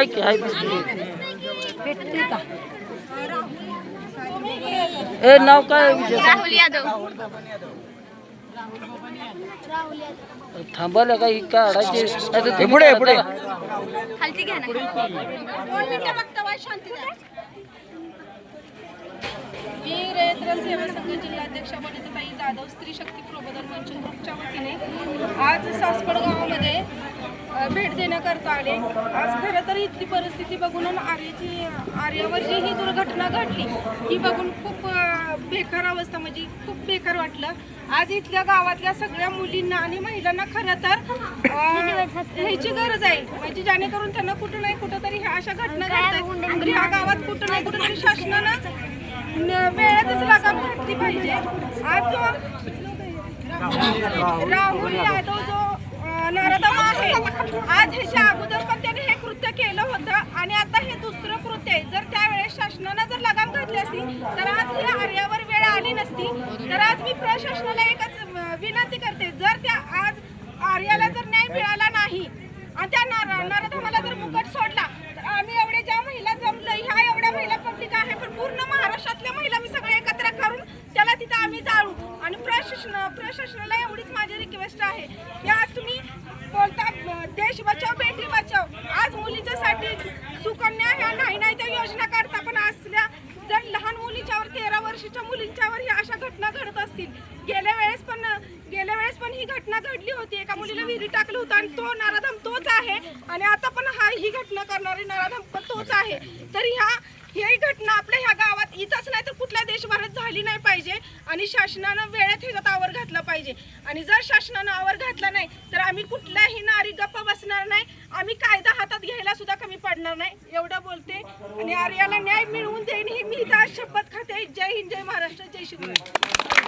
हाय की हाय भेटते का ए नाव काय विजय राहुल यादव. थांबायला काढायचे तर तुम्ही पुढे, पुढे. खालची मी सेवा संघ जिल्हाध्यक्षा वनिताई जाधव स्त्री शक्ती प्रबोधन मंच ग्रुपच्या वतीने आज सासवड गावामध्ये भेट देण्याकरता आले. आज खरं तर इथली परिस्थिती बघून आर्याची आर्यावर जी ही दुर्घटना घडली ही बघून खूप बेकार अवस्था म्हणजे खूप बेकार वाटलं. आज इथल्या गावातल्या सगळ्या मुलींना आणि महिलांना खरं तर ह्याची गरज आहे. म्हणजे जेणेकरून त्यांना कुठं नाही कुठं तरी ह्या अशा घटना घडतात. ह्या गावात कुठं नाही कुठं तरी शासनानं वेळेतच लगाम घातली पाहिजे. आज जो राहुल यादव जो आहे आज ह्याच्या अगोदर पण त्याने हे कृत्य केलं होतं आणि आता हे दुसरं कृत्य आहे. जर त्यावेळेस शासनानं जर लगाम घातली असती तर आज ही आर्यावर वेळ आली नसती. तर आज मी प्रशासनाला एकच विनंती करते. जर त्या आज आर्याला जर न्याय मिळाला नाही आणि त्या नर नराधमाला जर मुकट सोडला प्रशासन प्रशासनाला एवढीच माझी रिक्वेस्ट आहे. की आज तुम्ही बोलता देश बचाव बेटी बचाव. आज मुलीच्यासाठी सुकन्या ह्या नाही नाही त्या योजना काढता पण असल्या जर लहान मुलीच्यावर तेरा वर्षाच्या मुलींच्यावर ह्या अशा घटना घडत असतील. गेल्या वेळेस पण गेल्या वेळेस पण ही घटना घडली होती. एका मुलीला विहिरी टाकलं होतं आणि तो नराधम तोच आहे. आणि आता पण हा ही घटना करणारी नराधम पण तोच आहे. तर ह्या ही घटना आपल्या ह्या गावात इथंच नाही तर कुठल्या देशभरात झाली नाही पाहिजे. आणि शासनानं वेळेत ह्याच्यात आवर घातला पाहिजे. आणि जर शासनानं आवर घातला नाही तर आम्ही कुठल्याही नारी गप्प बसणार नाही. आम्ही कायदा हातात घ्यायला सुद्धा कमी पडणार नाही. एवढं बोलते. आणि आर्याला न्याय मिळवून देईन ही मी इथं शपथ खाते. जय हिंद जय महाराष्ट्र जय शिवराय.